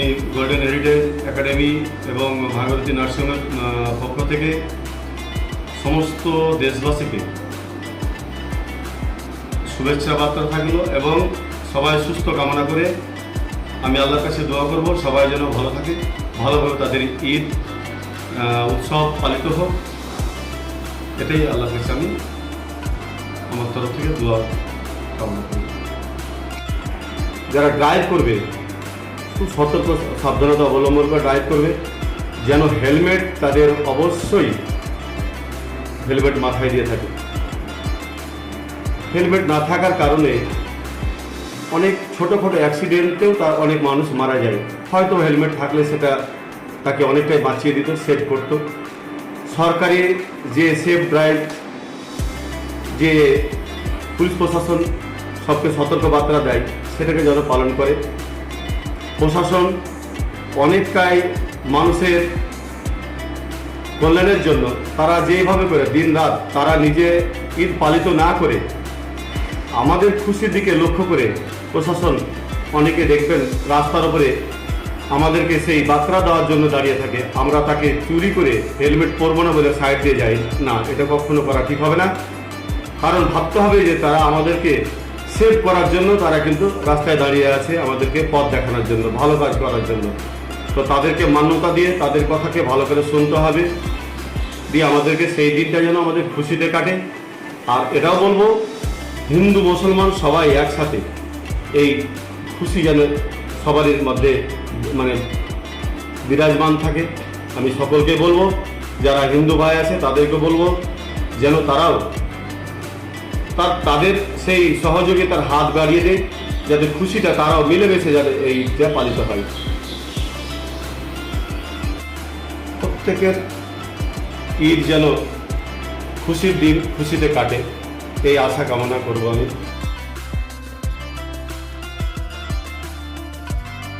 এই golden heritage academy এবং ভাগীরথী নার্সিংহোমের পক্ষ থেকে সমস্ত দেশবাসীকে শুভেচ্ছা বার্তা থাকল এবং সবাই সুস্থ কামনা করে আমি আল্লাহর কাছে দোয়া করব, সবাই যেন ভালো থাকে। ভালোভাবে তাদের ঈদ উৎসব পালিত হোক। এটাই আল্লাহর কাছে আমি আমার তরফ থেকে দোয়া কামনা করি। যারা ড্রাইভ করবে খুব সতর্ক সাবধানতা অবলম্বন করে ড্রাইভ করবে। যেন হেলমেট তাদের অবশ্যই হেলমেট মাথায় দিয়ে থাকে। হেলমেট না থাকার কারণে অনেক ছোটোখাটো অ্যাক্সিডেন্টেও তার অনেক মানুষ মারা যায়। হয়তো হেলমেট থাকলে সেটা তাকে অনেকটাই বাঁচিয়ে দিত সেভ করত। সরকারি যে সেফ ড্রাইভ যে পুলিশ প্রশাসন সবকে সতর্কবার্তা দেয়, সেটাকে যেন পালন করে। প্রশাসন অনেকটাই মানুষের কল্যাণের জন্য তারা যেভাবে করে দিন রাত তারা নিজে ঈদ পালিত না করে, আমাদের খুশির দিকে লক্ষ্য করে প্রশাসন অনেকে দেখবেন রাস্তার উপরে আমাদেরকে সেই বার্তা দেওয়ার জন্য দাঁড়িয়ে থাকে। আমরা তাকে চুরি করে হেলমেট পরবো না বলে সাইড দিয়ে যাই। না, এটা কখনো করা ঠিক হবে না। কারণ ভাবতে হবে যে তারা আমাদেরকে সেভ করার জন্য তারা কিন্তু রাস্তায় দাঁড়িয়ে আছে আমাদেরকে পথ দেখানোর জন্য, ভালো কাজ করার জন্য। তো তাদেরকে মান্যতা দিয়ে তাদের কথাকে ভালো করে শুনতে হবে, দিয়ে আমাদেরকে সেই দিনটা যেন আমাদের খুশিতে কাটে। আর এটাও বলব, হিন্দু, মুসলমান সবাই একসাথে এই খুশি যেন সবারই মধ্যে মানে বিরাজমান থাকে। আমি সকলকে বলব, যারা হিন্দু ভাই আছে তাদেরকে বলব, যেন তারাও তার, তাদের সেই সহযোগিতার হাত বাড়িয়ে দেয় যাদের খুশিটা তারাও মিলেমিশে যাতে ঈদটা পালিত হয়। প্রত্যেকের ঈদ যেন খুশির দিন খুশিতে কাটে, এই আশা কামনা করব আমি।